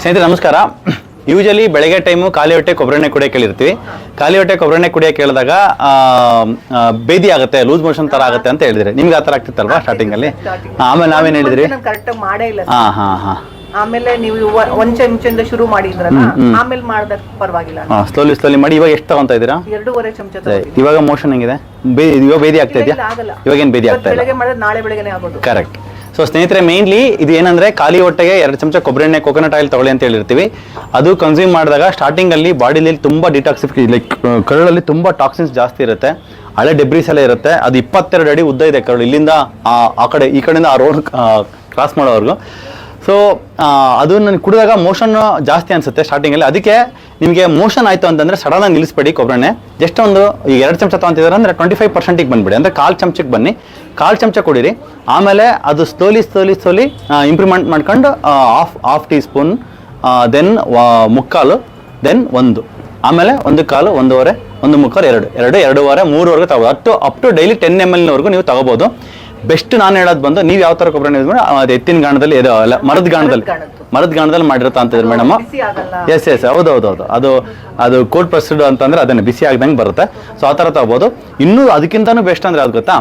ಸ್ನೇಹಿತರೆ ನಮಸ್ಕಾರ. ಯೂಶಲಿ ಬೆಳಗ್ಗೆ ಟೈಮು ಖಾಲಿ ಹೊಟ್ಟೆ ಕೊಬ್ಬರೆಣ್ಣೆ ಕುಡಿಯೋಕೆ ಕೇಳಿರ್ತೀವಿ. ಖಾಲಿ ಹೊಟ್ಟೆ ಕೊಬ್ಬರೆಣ್ಣೆ ಕುಡಿಯೋಕೆ ಕೇಳಿದಾಗ ಬೇದಿ ಆಗುತ್ತೆ ಲೂಸ್ ಮೋಷನ್ ತರ ಆಗುತ್ತೆ ಅಂತ ಹೇಳಿದ್ರೆ. ನಿಮ್ಗೆ ಆ ತರ ಆಗ್ತಿತ್ತಲ್ವಾ ಸ್ಟಾರ್ಟಿಂಗಲ್ಲಿ ಆಮೇಲೆ ನಾವೇನು ಹೇಳಿದ್ರಿ? ನಾನು ಕರೆಕ್ಟ್ ಮಾಡೇ ಇಲ್ಲ ಹಾಂ ಹಾಂ ಹಾಂ. ಆಮೇಲೆ ನೀವು ಒ- ಒಂದ್ ಚಮಚದಿಂದ ಶುರು ಮಾಡಿದ್ರಲ್ಲ ಆಮೇಲೆ ಪರವಾಗಿಲ್ಲ ಹಾಂ ಸ್ಲೋಲಿ ಸ್ಲೋಲಿ ಮಾಡಿ. ಇವಾಗ ಎಷ್ಟು ತಗೊಂತ ಇದ್ದೀರಾ? ಎರಡೂವರೆ ಚಮಚ ಸರಿ, ಇವಾಗ ಮೋಷನ್ ಹೆಂಗಿದೆ? ಬೇ ಇವಾಗ ಬೇದಿ ಆಗ್ತಾ ಇದೆಯಾ? ಆಗಲ್ಲ. ಇವಾಗೇನು ಬೇದಿ ಇವತ್ತು ಆಗ್ತಾ ಇಲ್ಲ? ಬೆಳಗ್ಗೆ ಮಾಡಿದ್ರೆ ನಾಳೆ ಬೆಳಗ್ಗೆನೆ ಆಗೋದು. ಕರೆಕ್ಟ್ ಸೊ ಸ್ನೇಹಿತರೆ ಮೇನ್ಲಿ ಇದು ಏನಂದ್ರೆ ಖಾಲಿ ಹೊಟ್ಟೆಗೆ ಎರಡು ಚಮಚ ಕೊಬ್ಬರಿ ಎಣ್ಣೆ ಕೋಕೋನಟ್ ಆಯಿಲ್ ತಗೊಳ್ಳಿ ಅಂತ ಹೇಳಿರ್ತೀವಿ. ಅದು ಕನ್ಸ್ಯೂಮ್ ಮಾಡಿದಾಗ ಸ್ಟಾರ್ಟಿಂಗ್ ಅಲ್ಲಿ ಬಾಡಿಲಿ ತುಂಬಾ ಡಿಟಾಕ್ಸಿಫಿ ಲೈಕ್ ಕರುಳಲ್ಲಿ ತುಂಬಾ ಟಾಕ್ಸಿನ್ಸ್ ಜಾಸ್ತಿ ಇರುತ್ತೆ. ಹಳೆ ಡೆಬ್ರಿಸ್ ಎಲ್ಲ ಇರುತ್ತೆ. ಅದು ಇಪ್ಪತ್ತೆರಡು ಅಡಿ ಉದ್ದ ಇದೆ ಕರುಳು. ಇಲ್ಲಿಂದ ಆ ಕಡೆ, ಈ ಕಡೆಯಿಂದ ಆ ರೋಡ್ ಕ್ರಾಸ್ ಮಾಡೋವರೆಗೂ. ಸೊ ಅದು ನನಗೆ ಕುಡಿದಾಗ ಮೋಷನ್ ಜಾಸ್ತಿ ಅನಿಸುತ್ತೆ ಸ್ಟಾರ್ಟಿಂಗಲ್ಲಿ ಅದಕ್ಕೆ ನಿಮಗೆ ಮೋಷನ್ ಆಯಿತು ಅಂತಂದರೆ ಸಡನ್ ಆಗಿ ನಿಲ್ಲಿಸ್ಬೇಡಿ ಕೊಬ್ಬರಣ್ಣೆ ಜಸ್ಟ್ ಒಂದು ಈಗ ಎರಡು ಚಮಚ ತೊಗೊಂತಿದ್ದಾರೆ ಅಂದರೆ ಟ್ವೆಂಟಿ ಫೈವ್ ಪರ್ಸೆಂಟಿಗೆ ಬಂದ್ಬಿಡಿ. ಅಂದರೆ ಕಾಲು ಚಮಚಕ್ಕೆ ಬನ್ನಿ. ಕಾಲು ಚಮಚ ಕೊಡಿರಿ. ಆಮೇಲೆ ಅದು ಸ್ಲೋಲಿ ಸ್ಲೋಲಿ ಸ್ಲೋಲಿ ಇಂಪ್ರೂವ್ಮೆಂಟ್ ಮಾಡ್ಕೊಂಡು half half teaspoon then ಮುಕ್ಕಾಲು ದೆನ್ ಒಂದು. ಆಮೇಲೆ ಒಂದು ಕಾಲು, ಒಂದೂವರೆ, ಒಂದು ಮುಕ್ಕಾಲು, ಎರಡು. ಎರಡು, ಎರಡೂವರೆ, ಮೂರುವರೆಗೂ ತಗೋಬೋದು. Two up to daily ten M ಎಲ್ನವರೆಗೂ ನೀವು ತಗೋಬೋದು. ಬೆಸ್ಟ್ ನಾನು ಹೇಳೋದು ಬಂದು ನೀವು ಯಾವ ತರ ಕೊಬ್ಬರಿ ಯೂಸ್ ಮಾಡಿ ಅದು ಎತ್ತಿನ ಗಾಣದಲ್ಲಿ ಇದು ಅಲ್ಲ ಮರದ ಗಾಣದಲ್ಲಿ. ಮರದ ಗಾಣದಲ್ಲಿ ಮಾಡಿರುತ್ತ ಅಂತಿದ್ರು ಮೇಡಮ್ ಎಸ್ ಎಸ್ ಹೌದು ಹೌದು ಹೌದು. ಅದು ಅದು ಕೋಲ್ಡ್ ಪ್ರೆಸ್ಡ್ ಅಂತಂದ್ರೆ ಅದನ್ನ ಬಿಸಿ ಆಗ್ದಂಗೆ ಬರುತ್ತೆ. ಸೊ ಆ ಥರ ತಗೋಬೋದು. ಇನ್ನೂ ಅದಕ್ಕಿಂತನೂ ಬೆಸ್ಟ್ ಅಂದ್ರೆ ಅದು ಗೊತ್ತಾ?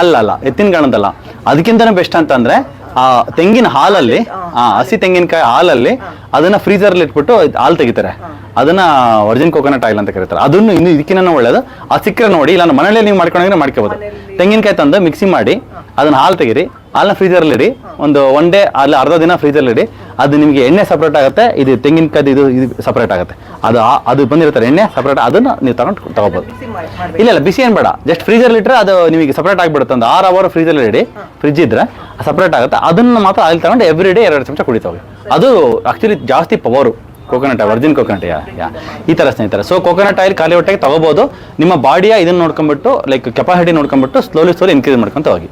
ಅಲ್ಲ ಅಲ್ಲ ಎತ್ತಿನ ಗಾಣದಲ್ಲ ಅದಕ್ಕಿಂತನೂ ಬೆಸ್ಟ್ ಅಂತಂದ್ರೆ ಆ ತೆಂಗಿನ ಹಾಲಲ್ಲಿ ಆ ಹಸಿ ತೆಂಗಿನಕಾಯಿ ಹಾಲಲ್ಲಿ ಅದನ್ನ ಫ್ರೀಸರ್ ಇಟ್ಬಿಟ್ಟು ಹಾಲು ತೆಗಿತಾರೆ. ಅದನ್ನ ಒರಿಜಿನ್ ಕೋಕೋನಟ್ ಆಯಿಲ್ ಅಂತ ಕರೀತಾರೆ. ಅದನ್ನು ಇನ್ನು ಇದಕ್ಕಿಂತ ಒಳ್ಳೇದು ಆ ಸಿಕ್ಕರೆ ನೋಡಿ ಇಲ್ಲ ಮನೆಯಲ್ಲೇ ಮನೇಲಿ ನೀವು ಮಾಡ್ಕೊಂಡ್ರೆ ಮಾಡ್ಕೋಬೋದು. ತೆಂಗಿನಕಾಯಿ ತಂದು ಮಿಕ್ಸಿ ಮಾಡಿ ಅದನ್ನ ಹಾಲು ತೆಗೀರಿ. ಹಾಲನ್ನ ಫ್ರೀಸರಲ್ಲಿ ಇಡಿ. ಒಂದು ಒನ್ ಡೇ ಅಲ್ಲಿ ಅರ್ಧ ದಿನ ಫ್ರೀಜಲ್ಲಿ ಇಡಿ. ಅದು ನಿಮಗೆ ಎಣ್ಣೆ ಸಪ್ರೇಟ್ ಆಗುತ್ತೆ. ಇದು ತೆಂಗಿನಕಾಯಿ ಇದು ಇದು ಸಪ್ರೇಟ್ ಆಗುತ್ತೆ. ಅದು ಅದು ಬಂದಿರ್ತಾರೆ ಎಣ್ಣೆ ಸಪ್ರೇಟ್ ಅದನ್ನ ನೀವು ತಗೊಂಡು ತಗೋಬೋದು. ಇಲ್ಲ ಇಲ್ಲ ಬಿಸಿ ಏನು ಬೇಡ. ಜಸ್ಟ್ ಫ್ರೀಜರ್ ಇಟ್ಟರೆ ಅದು ನಿಮಗೆ ಸಪ್ರೇಟ್ ಆಗಿಬಿಡುತ್ತೆ. ಒಂದು ಆರು ಅವರ್ ಫ್ರೀಜರ್ ಇಡಿ. ಫ್ರಿಜ್ ಇದ್ರೆ ಸಪ್ರೇಟ್ ಆಗುತ್ತೆ. ಅದನ್ನ ಮಾತ್ರ ಆಯಿಲ್ ತಗೊಂಡು ಎವ್ರಿ ಡೇ ಎರಡು ಚಮಚ ಕುಡಿತಾವೆ ಅದು ಆಕ್ಚುಲಿ ಜಾಸ್ತಿ power coconut virgin coconut yeah yeah ಈ ಥರ ಸ್ನೇಹಿತರೆ. ಸೊ ಕೋಕೋನಟ್ ಆಯಿಲ್ ಖಾಲಿ ಹೊಟ್ಟೆಗೆ ತಗೋಬೋದು. ನಿಮ್ಮ ಬಾಡಿಯ ಇದನ್ನ ನೋಡ್ಕೊಂಡ್ಬಿಟ್ಟು ಲೈಕ್ ಕೆಪಾಸಿಟಿ ನೋಡ್ಕೊಂಡ್ಬಿಟ್ಟು ಸ್ಲೋಲಿ ಸ್ಲೋಲಿ ಇನ್ಕ್ರೀಸ್ ಮಾಡ್ಕೊಂತ ಹೋಗಿ.